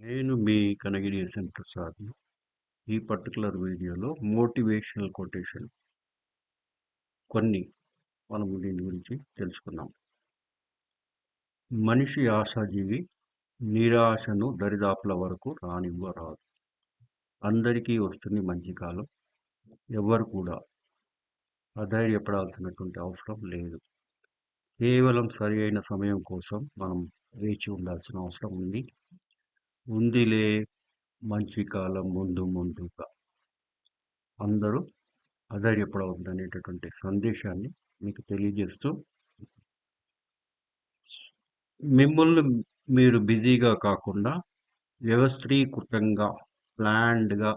నేను మీ కనగిరి ఎస్ఎన్ ప్రసాద్ ఈ పర్టికులర్ వీడియోలో మోటివేషనల్ కొటేషన్ కొన్ని మనము దీని గురించి తెలుసుకుందాం. మనిషి ఆశాజీవి నిరాశను దరిదాపుల వరకు రానివ్వరాదు. అందరికీ వస్తుంది మంచి కాలం. ఎవ్వరు కూడా అధైర్యపడాల్సినటువంటి అవసరం లేదు. కేవలం సరి అయిన సమయం కోసం మనం వేచి ఉండాల్సిన అవసరం ఉంది. ఉందిలే మంచి కాలం ముందు ముందుగా. అందరూ అధైర్యపడవద్దనేటటువంటి సందేశాన్ని మీకు తెలియజేస్తూ మిమ్మల్ని మీరు బిజీగా కాకుండా వ్యవస్థీకృతంగా, ప్లాన్డ్‌గా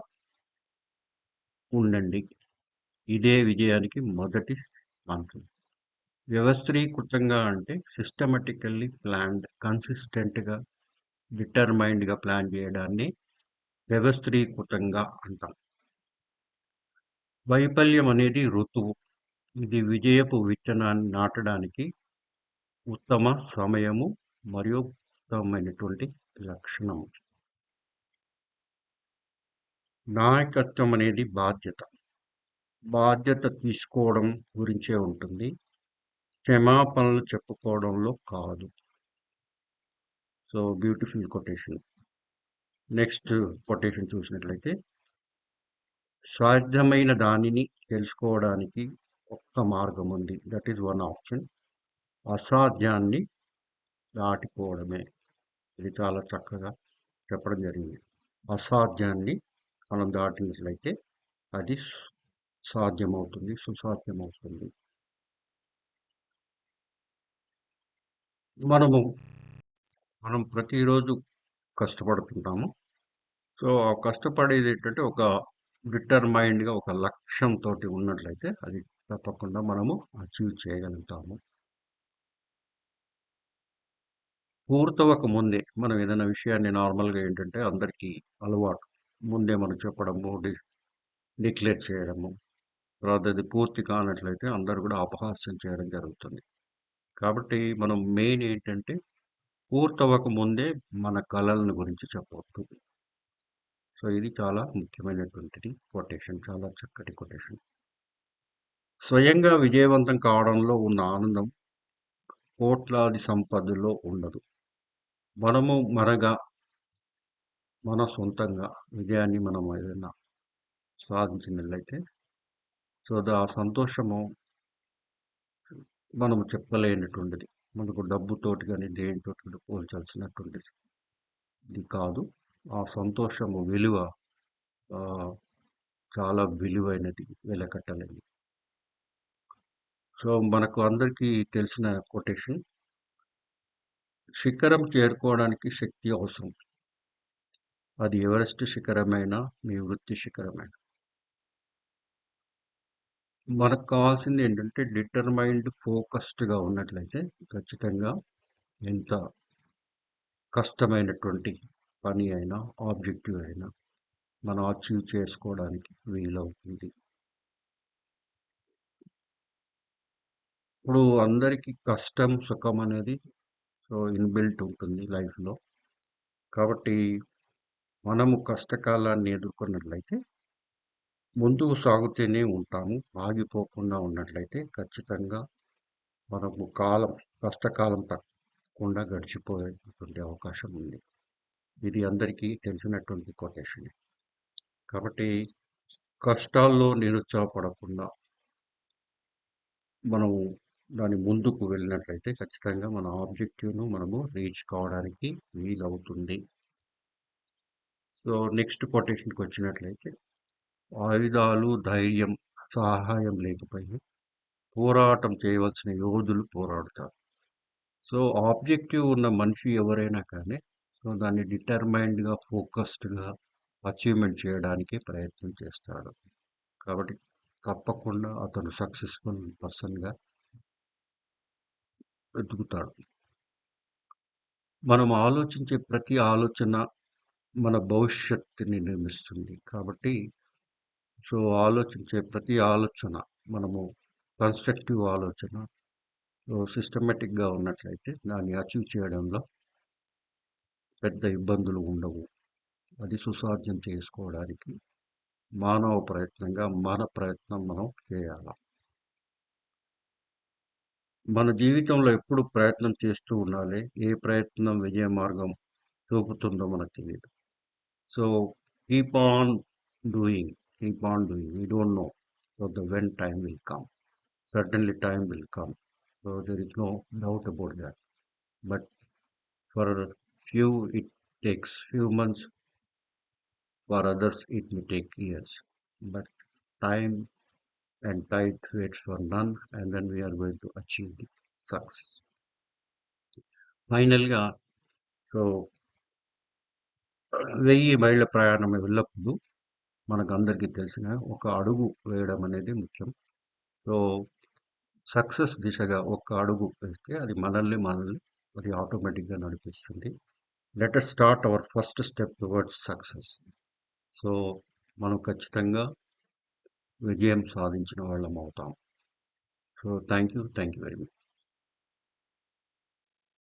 ఉండండి. ఇదే విజయానికి మొదటి మంత్రం. వ్యవస్థీకృతంగా అంటే సిస్టమెటికల్లీ ప్లాన్డ్, కన్సిస్టెంట్‌గా, డిటర్మైన్డ్‌గా ప్లాన్ చేయడాన్ని వ్యవస్థీకృతంగా అంటాం. వైఫల్యం అనేది ఋతువు. ఇది విజయపు విత్తనాన్ని నాటడానికి ఉత్తమ సమయము మరియు ఉత్తమమైనటువంటి లక్షణం. నాయకత్వం అనేది బాధ్యత. బాధ్యత తీసుకోవడం గురించే ఉంటుంది. క్షమాపణలు చెప్పుకోవడంలో కాదు. So, beautiful quotation. Next quotation చూసినట్లయితే సాధ్యమైన దానిని తెలుసుకోవడానికి ఒక్క మార్గం ఉంది. That is one option. అసాధ్యాన్ని దాటిపోవడమే. ఇది చాలా చక్కగా చెప్పడం జరిగింది. అసాధ్యాన్ని మనం దాటినట్లయితే అది సాధ్యమవుతుంది. సుసాధ్యమవుతుంది. మనము మనం ప్రతిరోజు కష్టపడుతుంటాము. సో, ఆ కష్టపడేది ఏంటంటే ఒక డిటర్మైండ్గా ఒక లక్ష్యంతో ఉన్నట్లయితే అది తప్పకుండా మనము అచీవ్ చేయగలుగుతాము. పూర్తవక ముందే మనం ఏదైనా విషయాన్ని నార్మల్‌గా ఏంటంటే అందరికీ అలవాటు. ముందే మనం చెప్పడము, డి డిక్లేర్ చేయడము. తర్వాత అది పూర్తి కానట్లయితే అందరూ కూడా అపహాస్యం చేయడం జరుగుతుంది. కాబట్టి మనం మెయిన్ ఏంటంటే పూర్తవ్వక ముందే మన కళలను గురించి చెప్పవచ్చు సో, ఇది చాలా ముఖ్యమైనటువంటిది కొటేషన్. చాలా చక్కటి కొటేషన్. స్వయంగా విజయవంతం కావడంలో ఉన్న ఆనందం కోట్లాది సంపదలో ఉండదు. మనము మనగా మన సొంతంగా విజయాన్ని మనం ఏదైనా సాధించినట్లయితే సో, ఆ సంతోషము మనము చెప్పలేనటువంటిది. మనకు డబ్బుతోటి కానీ దేనితోటి కూడా పోల్చాల్సినటువంటిది ఇది కాదు. ఆ సంతోషము విలువ చాలా విలువైనది. వెలకట్టలేనిది. సో, మనకు అందరికీ తెలిసిన కొటేషన్. శిఖరం చేరుకోవడానికి శక్తి అవసరం. అది ఎవరెస్ట్ శిఖరమైనా, మీ వృత్తి శిఖరమైనా. మనకు కావాల్సింది ఏంటంటే డిటర్మైన్డ్, ఫోకస్డ్‌గా ఉన్నట్లయితే ఖచ్చితంగా ఎంత కష్టమైనటువంటి పని అయినా, ఆబ్జెక్టివ్ అయినా మనం అచీవ్ చేసుకోవడానికి వీలవుతుంది. ఇప్పుడు అందరికీ కష్టం, సుఖం అనేది సో, ఇన్‌బిల్ట్ ఉంటుంది లైఫ్‌లో. కాబట్టి మనము కష్టకాలాన్ని ఎదుర్కొన్నట్లయితే ముందుకు సాగుతూనే ఉంటాము. ఆగిపోకుండా ఉన్నట్లయితే ఖచ్చితంగా మనము కాలం కష్టకాలం తప్పకుండా గడిచిపోయేటువంటి అవకాశం ఉంది. ఇది అందరికీ తెలిసినటువంటి కొటేషన్ కాబట్టి కష్టాల్లో నిరుత్సాహపడకుండా మనము దాని ముందుకు వెళ్ళినట్లయితే ఖచ్చితంగా మన ఆబ్జెక్టివ్‌ను మనము రీచ్ కావడానికి వీలవుతుంది. సో, నెక్స్ట్ కొటేషన్కి వచ్చినట్లయితే ఆయుధాలు, ధైర్యం, సహాయం లేకపోయి పోరాటం చేయవలసిన యోధులు పోరాడుతారు. సో, ఆబ్జెక్టివ్ ఉన్న మనిషి ఎవరైనా కానీ సో, దాన్ని డిటర్మైన్డ్‌గా, ఫోకస్డ్‌గా అచీవ్‌మెంట్ చేయడానికి ప్రయత్నం చేస్తాడు. కాబట్టి తప్పకుండా అతను సక్సెస్‌ఫుల్ పర్సన్‌గా ఎదుగుతాడు. మనం ఆలోచించే ప్రతి ఆలోచన మన భవిష్యత్తుని నిర్మిస్తుంది. కాబట్టి సో, ఆలోచించే ప్రతి ఆలోచన మనము కన్‌స్ట్రక్టివ్ ఆలోచన సో, ఉన్నట్లయితే దాన్ని అచీవ్ చేయడంలో పెద్ద ఇబ్బందులు ఉండవు. అది సుసాధ్యం చేసుకోవడానికి మానవ ప్రయత్నంగా మన ప్రయత్నం మనం చేయాలి మన జీవితంలో ఎప్పుడు ప్రయత్నం చేస్తూ ఉండాలి. ఏ ప్రయత్నం విజయ మార్గం చూపుతుందో మనకు తెలియదు so, keep on doing, Keep on doing. We don't know. So, the when time will come. Certainly time will come. So, there is no doubt about that. But for few it takes few months, for others it may take years. But time and tide waits for none, and then we are going to achieve the success. ఫైనల్‌గా so వెయ్యి మైళ్ళ ప్రయాణం మనకు మనకందరికీ తెలిసిన ఒక అడుగు వేయడం అనేది ముఖ్యం. సో, సక్సెస్ దిశగా ఒక్క అడుగు వేస్తే అది మనల్ని, మనల్ని అది ఆటోమేటిక్‌గా నడిపిస్తుంది. Let us start our first step towards success. So, మనం ఖచ్చితంగా విజయం సాధించిన వాళ్ళం అవుతాం so, thank you. Thank you very much.